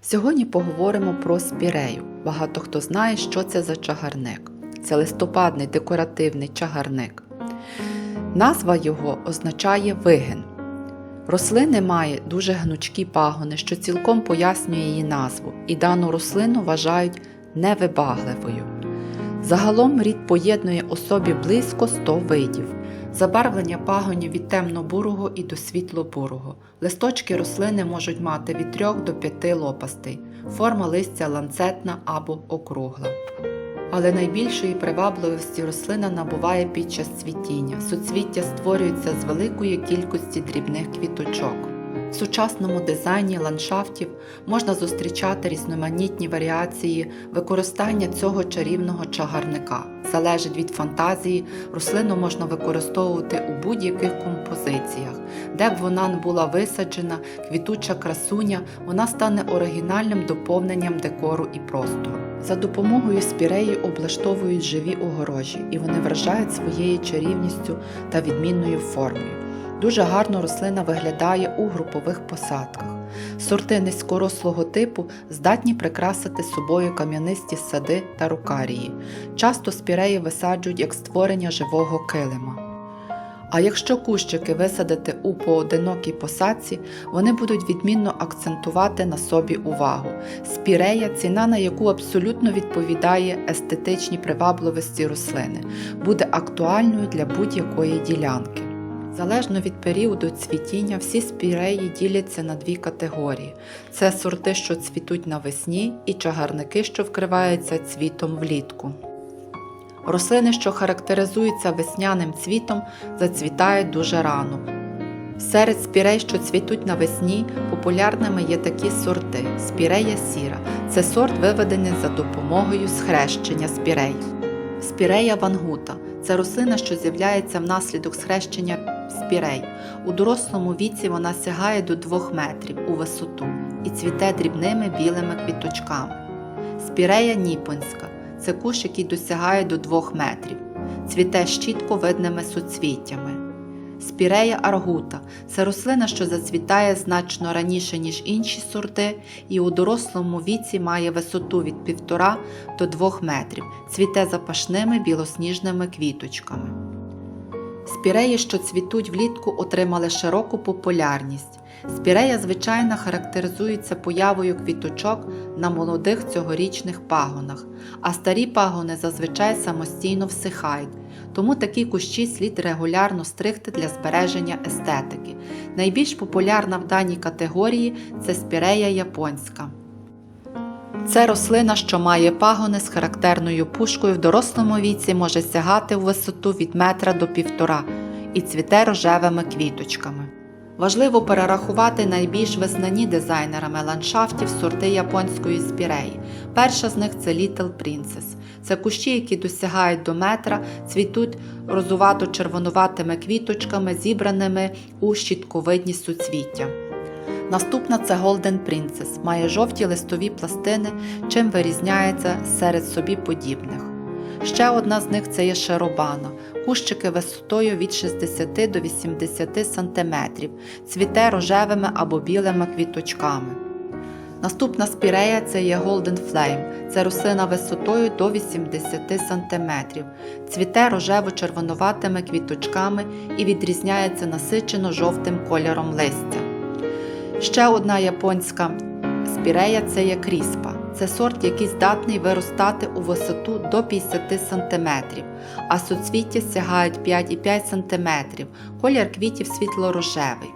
Сьогодні поговоримо про спірею. Багато хто знає, що це за чагарник. Це листопадний декоративний чагарник. Назва його означає вигин. Рослини має дуже гнучкі пагони, що цілком пояснює її назву, і дану рослину вважають невибагливою. Загалом рід поєднує у собі близько 100 видів. Забарвлення пагонів від темно-бурого і до світло-бурого. Листочки рослини можуть мати від 3 до 5 лопастей. Форма листя ланцетна або округла. Але найбільшої привабливості рослина набуває під час цвітіння. Суцвіття створюється з великої кількості дрібних квіточок. Сучасному дизайні ландшафтів можна зустрічати різноманітні варіації використання цього чарівного чагарника. Залежить від фантазії, рослину можна використовувати у будь-яких композиціях. Де б вона не була висаджена, квітуча красуня, вона стане оригінальним доповненням декору і простору. За допомогою спіреї облаштовують живі огорожі, і вони вражають своєю чарівністю та відмінною формою. Дуже гарно рослина виглядає у групових посадках. Сорти низькорослого типу здатні прикрасити собою кам'янисті сади та рукарії. Часто спіреї висаджують як створення живого килима. А якщо кущики висадити у поодинокій посадці, вони будуть відмінно акцентувати на собі увагу. Спірея, ціна на яку абсолютно відповідає естетичній привабливості рослини, буде актуальною для будь-якої ділянки. Залежно від періоду цвітіння, всі спіреї діляться на дві категорії: це сорти, що цвітуть навесні, і чагарники, що вкриваються цвітом влітку. Рослини, що характеризуються весняним цвітом, зацвітають дуже рано. Серед спірей, що цвітуть навесні, популярними є такі сорти: спірея сіра це сорт, виведений за допомогою схрещення спірей. Спірея вангута це рослина, що з'являється внаслідок схрещення спірей. У дорослому віці вона сягає до 2 метрів у висоту і цвіте дрібними білими квіточками. Спірея ніпонська це кущ, який досягає до 2 метрів, цвіте з чітко видними суцвіттями. Спірея аргута це рослина, що зацвітає значно раніше, ніж інші сорти, і у дорослому віці має висоту від 1,5 до 2 метрів, цвіте запашними білосніжними квіточками. Спіреї, що цвітуть влітку, отримали широку популярність. Спірея, звичайно, характеризується появою квіточок на молодих цьогорічних пагонах, а старі пагони зазвичай самостійно всихають, тому такі кущі слід регулярно стригти для збереження естетики. Найбільш популярна в даній категорії це спірея японська. Це рослина, що має пагони з характерною пушкою в дорослому віці може сягати у висоту від метра до півтора і цвіте рожевими квіточками. Важливо перерахувати найбільш визнані дизайнерами ландшафтів сорти японської спіреї. Перша з них це Little Princess. Це кущі, які досягають до метра, цвітуть розувато-червонуватими квіточками, зібраними у щітковидні суцвіття. Наступна це Golden Princess, має жовті листові пластини, чим вирізняється серед собі подібних. Ще одна з них це є шеробана, кущики висотою від 60 до 80 см, цвіте рожевими або білими квіточками. Наступна спірея це є Golden Flame, це рослина висотою до 80 см, цвіте рожево-червонуватими квіточками і відрізняється насичено жовтим кольором листя. Ще одна японська спірея це є кріспа. Це сорт, який здатний виростати у висоту до 50 см, а суцвіття сягають 5,5 см, колір квітів світло-рожевий.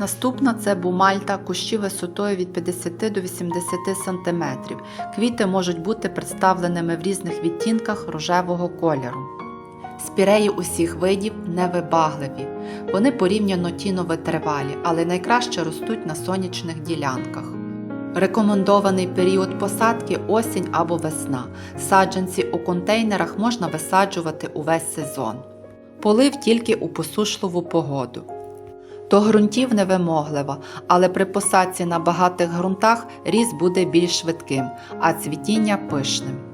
Наступна це бумальта, кущі висотою від 50 до 80 см. Квіти можуть бути представленими в різних відтінках рожевого кольору. Спіреї усіх видів невибагливі. Вони порівняно тіновитривалі, але найкраще ростуть на сонячних ділянках. Рекомендований період посадки осінь або весна. Саджанці у контейнерах можна висаджувати увесь сезон. Полив тільки у посушливу погоду. До ґрунтів невимоглива, але при посадці на багатих ґрунтах ріст буде більш швидким, а цвітіння пишним.